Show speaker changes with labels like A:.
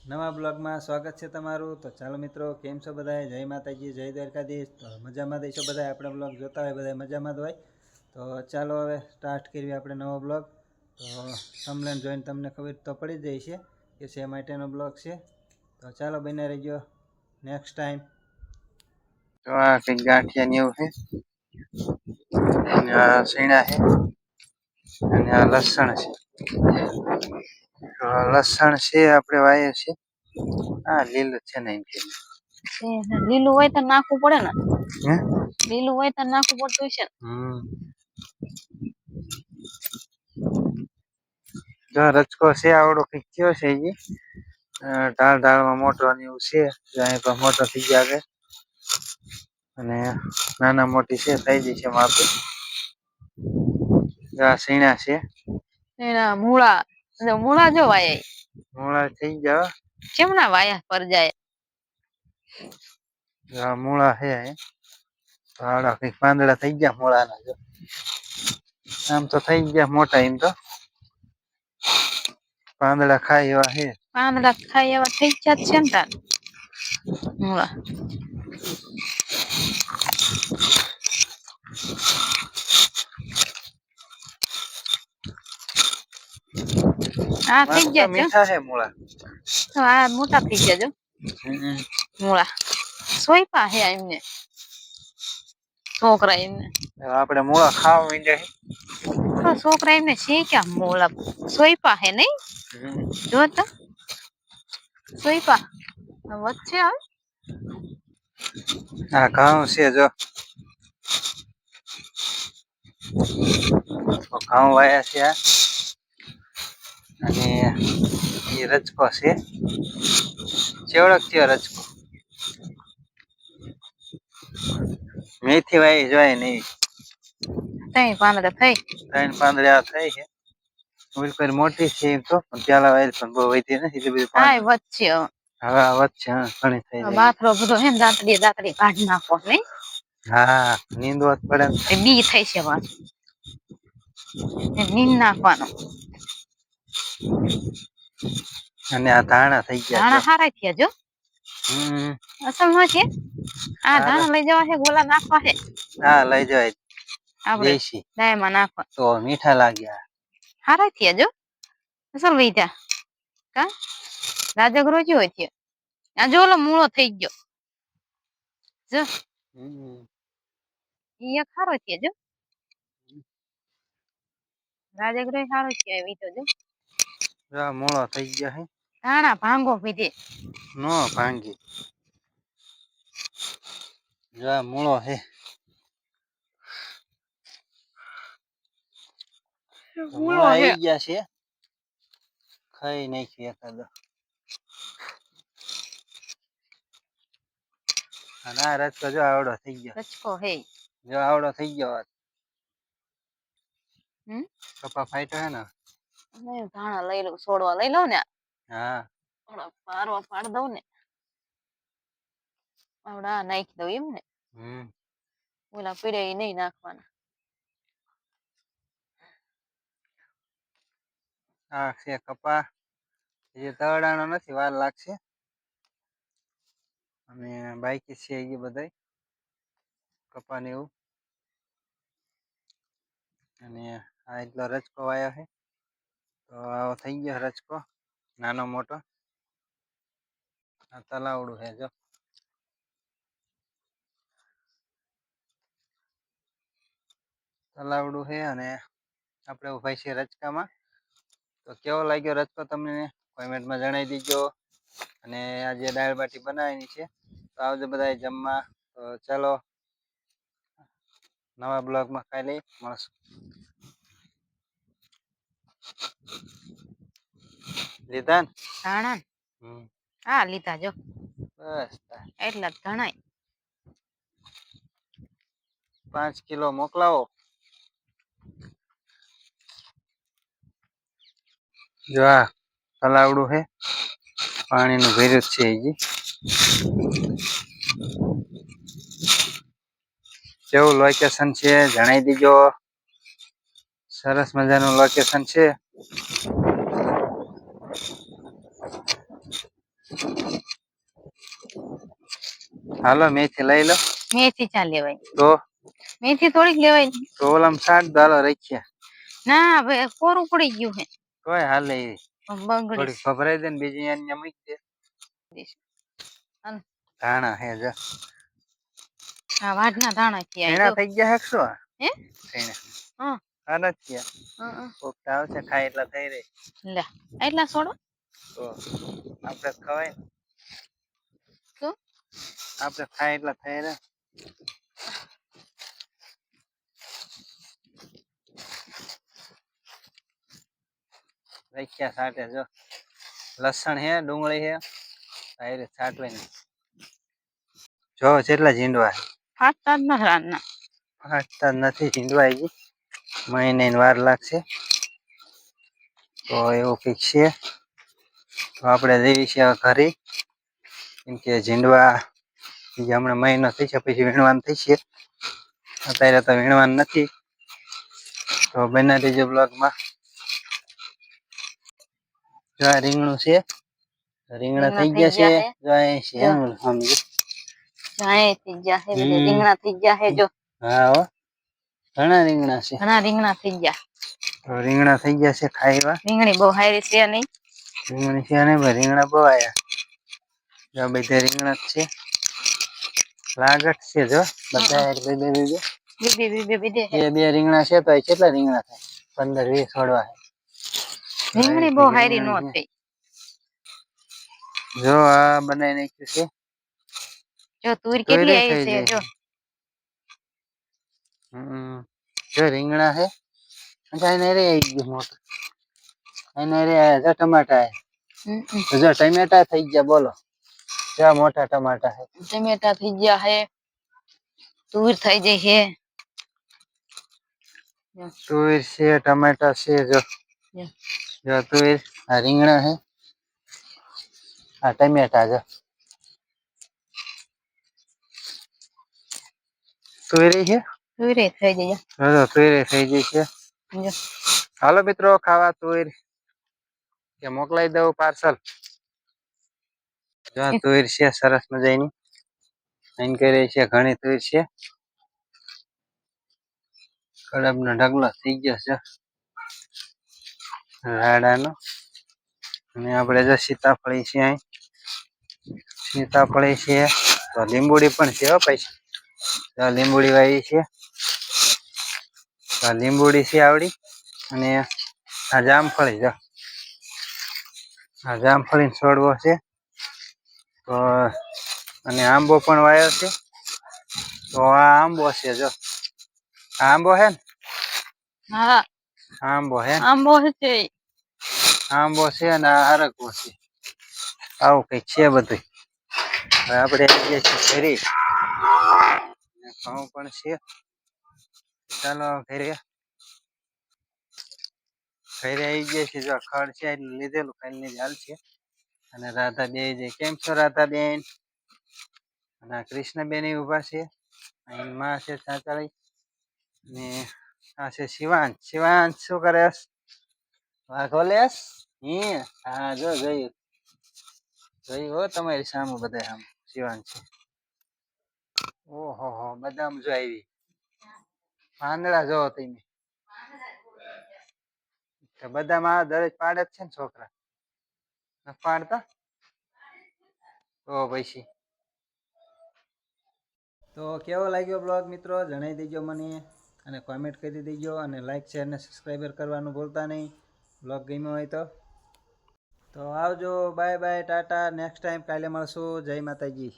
A: નવા બ્લોગમાં સ્વાગત છે તમારું. તો ચાલો મિત્રો, કેમ છો બધાએ જય માતાજી, જય દ્વારકાધીશ. તો મજામાં દઈશું બધા આપણે બ્લોગ જોતા હોય બધા મજામાં જ હોય. તો ચાલો હવે સ્ટાર્ટ કરીએ આપણે નવો બ્લોગ. તો તમને જોઈને તમને ખબર તો પડી જાય છે કે શે માટેનો બ્લોગ છે. તો ચાલો બને રહેજો. નેક્સ્ટ ટાઈમ
B: તો આ કંઈક ગાંઠિયા એવું છે. અને આ સીણા છે. અને આ લસણ છે. લસણ છે આપણે વાયે છે આ લીલું છે ને
C: લીલું હોય તો નાખવું પડે ને.
B: હે?
C: લીલું હોય તો નાખવું પડતું છે
B: હમ. જો રચકો છે આવડો કંઈક કયો છે એ ઢાળ ઢાળમાં મોટો ને એવું છે જો અહીં પણ મોટો થઈ ગયા છે અને નાના મોટી છે થઈ છે માપી. આ સીણા છે.
C: એના મૂળા. જો મૂળા જો વાયા.
B: મૂળા થઈ ગયા. હો.
C: કેમ ના વાયા પર જાય
B: આ મૂળા હે. અહીં. કઈ પાંદડા થઈ ગયા મૂળાના જો. આમ તો થઈ ગયા મોટા એમ તો. પાંદડા ખાય એવા હે.
C: પાંદડા ખાય એવા થઈ ગયા છે ને તાર. મૂળા. હા થઈ ગયા
B: મીઠા છે મૂળા.
C: તો આ મોટા થઈ ગયા જો. મૂળા. સોયપા હે એમને. છોકરા એમને.
B: આપણે મૂળા ખાવા માંડ્યા
C: તો છોકરા એમને શીખ્યા મૂળા? સોયપા હે નહીં. જો તો. સોયપા. વચ્ચે આવે
B: આ ઘઉં છે જો. ઘઉં વાયા છે આ. અને એ રચકો છે. ચેવડક થયો રચકો મેથી વાય જોય નહીં
C: ત્રણ પાંદડા થઈ.
B: ત્રણ પાંદડે આ થઈ છે. ઓલી મોટી છે એમ તો પણ પેલા વાયેલ પણ બહુ વધી નથી એટલે બધું
C: હા વચ્ચે
B: હા વચ્ચે હા ઘણી થઈ
C: બાથરો બધો હે દાંતડી દાંતડી કાઢી નાખો નહીં.
B: હા નીંદવા પડે
C: બી થઈ છે વાત નીંદ નાખવાનો.
B: અને આ ધાણા થઈ ગયા
C: ધાણા હારા થયા જો?
B: હમ.
C: અસલમાં છે? આ ધાણા લઈ જવા છે ગોલા નાખવા છે?
B: હા લઈ જવાય.
C: આપણે
B: દેશી.
C: દાયમાં નાખવા.
B: તો મીઠા લાગ્યા.
C: હારા થયા જો? અસલ વૈધા કા? રાજગરો જ હોય થયો. આ જો ઓલો મૂળો થઈ ગયો. જો. ઈ ખારો થયો જો. રાજગરો હારો થયો એવી જો.
B: જો મોળા થઈ ગયા હે.
C: નાના ભાંગો પીધે.
B: નો ભાંગી. જો મોળો હે.
C: મૂળો
B: આવી ગયા છે. ખાઈ નાખ્યું એકાદો. આ રચકો જો આવડો થઈ ગયો.
C: રચકો હે.
B: જો આવડો થઈ ગયો
C: હમ?
B: કપા ફાઈટો હે ને?
C: ધાણા લઈ લઉં છોડવા લઈ લઉં ને
B: હા.
C: થોડા પારવા પાડ દઉં ને આવડા નાખી દઉં એમ ને.
B: હમ.
C: ઓલા પીડે એ નહીં નાખવાના.
B: આ છે કપા. જે તળાનો નથી વાર લાગશે. અને બાઈકી છે એ બધાય. કપા ને એવું. અને આ એટલો રચકો વાયો છે. તો આવો થઈ ગયો રચકો નાનો મોટો. આ તલાવડું છે, જો. તલાવડું છે અને આપણે ઊભા છીએ રચકામાં તો કેવો લાગ્યો રચકો તમને? કોમેન્ટમાં જણાવી દીજો. અને આજે દાળ બાટી બનાવેલી છે, તો આવજો બધા જમવા. તો ચાલો, નવા બ્લોગમાં કાલે મળશું. લીધા ને?
C: ધાણા ને?
B: હમ.
C: હા લીધા જો.
B: બસ તાર.
C: એટલા જ ધણાય.
B: પાંચ કિલો મોકલાવો. જો આ તલાવડું છે પાણીનું ભર્યું જ છે હજી. કેવું લોકેશન છે? જણાવી દીજો. સરસ મજાનું લોકેશન છે. હાલો મેથી લઈ લો.
C: મેથી ચા લેવાય.
B: તો?
C: મેથી થોડીક લેવાય.
B: તો ઓલામ સાત દાળો રાખ્યા.
C: ના હવે કોરું પડી ગયું હે.
B: કોઈ હાલે.
C: બગડી
B: ખબરાઈ દે ને બીજી અહીંયા મૂકી દે. ધાણા હે જો.
C: હા વાઢના ધાણા થયા
B: એના થઈ ગયા હેક્સો
C: હે? હા.
B: આના થયા. કોક આવશે ખાય એટલા થઈ રહી
C: લે એટલા છોડો
B: તો આપણે ખવાય? આપણે થાય એટલા થાય ને. રાખ્યા સાટે જો. લસણ હે ડુંગળી હે રીતે સાટવાની જો કેટલા ઝીંડવા.
C: ફાટતા જ નથી રાતના.
B: ફાટતા નથી ઝીંડવા હજી. મહિને વાર લાગશે. તો એવું ફિક્સ છે. તો આપણે જઈએ છીએ હવે ઘરે. કેમ કે ઝીંડવા હજી હમણાં મહિનો થઈ છે પછી વીણવાનું થઈ છે અત્યારે તો વીણવાનું નથી તો બના દેજો બ્લોગમાં જો આ રીંગણું છે રીંગણા થઈ ગયા છે જો અહીં છે
C: જો.
B: ઓલું સમજો
C: જાય થઈ ગયા હે બધે
B: હમ.
C: રીંગણા થઈ ગયા હે જો
B: હા હો ઘણા રીંગણા છે
C: ઘણા રીંગણા થઈ ગયા
B: તો રીંગણા થઈ ગયા છે ખાଇବା
C: રીંગણી બહુ હારી છે નહીં
B: રીંગણી છે ને ભાઈ રીંગણા બહુ આયા જો બધે રીંગણા જ છે લાગત છે જો બધા બે બે બે બે.
C: બે. બે બે
B: બે બે રીંગણા છે તો કેટલા રીંગણા થાય? પંદર વીસ છોડવા
C: રીંગણી બહુ હારી નો થઈ
B: જો આ બનાવી નાખ્યું છે.
C: જો તુર કેટલી આવી છે જો.
B: હમ. જો રીંગણા છે. એને રે આવી ગયું મોટું. એને રે જો ટમાટા. જો ટમેટા થઈ ગયા બોલો. કેવા મોટા ટમાટા છે
C: ટમેટા થઈ ગયા હે તુર થઈ જાય હે
B: તુવેર છે ટમેટા છે જો
C: જો.
B: જો તુવેર આ રીંગણા છે આ ટમેટા જો તુવેરી છે
C: તુરે થઈ જાય
B: જો જો તુવેરી થઈ ગઈ છે
C: જો
B: હાલો મિત્રો ખાવા તુવેર કે મોકલાઈ દઉં પાર્સલ જો આ તુવેર છે, સરસ મજાની. એન કરી છે, ઘણી તુર છે. કડબનો ઢગલો થઈ ગયો છે. રાડાનો. અને આપણે જો સીતાફળી છે અહીં. સીતાફળી છે. તો લીંબુડી પણ છે પૈસા તો લીંબુડી વાવી છે. તો લીંબુડી છે આવડી. અને આ જામફળી જો. આ જામફળી છોડવો છે. તો અને આંબો પણ વાયો છે. તો આ આંબો છે જો. આ આંબો હે ને?
C: હા.
B: આંબો હે
C: આંબો છે.
B: આંબો છે અને આ હરકવો છે. આવું કઈ છે બધું હવે આપણે આવીએ છીએ ઘરે. ઘઉં પણ છે. ચાલો ઘરે. ઘરે આવી ગયા છે. જો ખડ છે લીધેલું જ હાલ છે. અને રાધા બેન જે કેમ છો રાધા બેન અને આ કૃષ્ણબેન ય ઊભા છે. અહીં માં છે સાંકળી. ને આ છે શિવાંશ. શિવાંશ, શું કરે વાઘો લેસ હી? હા, જો જોયું. જોયું હો તમારી સામે બધા આમ શિવાંશ છે. ઓહો, હો બધા જો આવી. પાંદડા જો તમે. તો આ દરેક પાડે જ છે ને છોકરા? પાડતા? તો પછી.
A: તો કેવો લાગ્યો બ્લોગ મિત્રો? જણાવી દેજો મને અને કોમેન્ટ કરી દેજો અને લાઇક શેર અને સબસ્ક્રાઈબર કરવાનું ભૂલતા નહીં. બ્લોગ ગમ્યો હોય તો. તો આવજો bye bye Tata next time કાલે મળશું. જય માતાજી.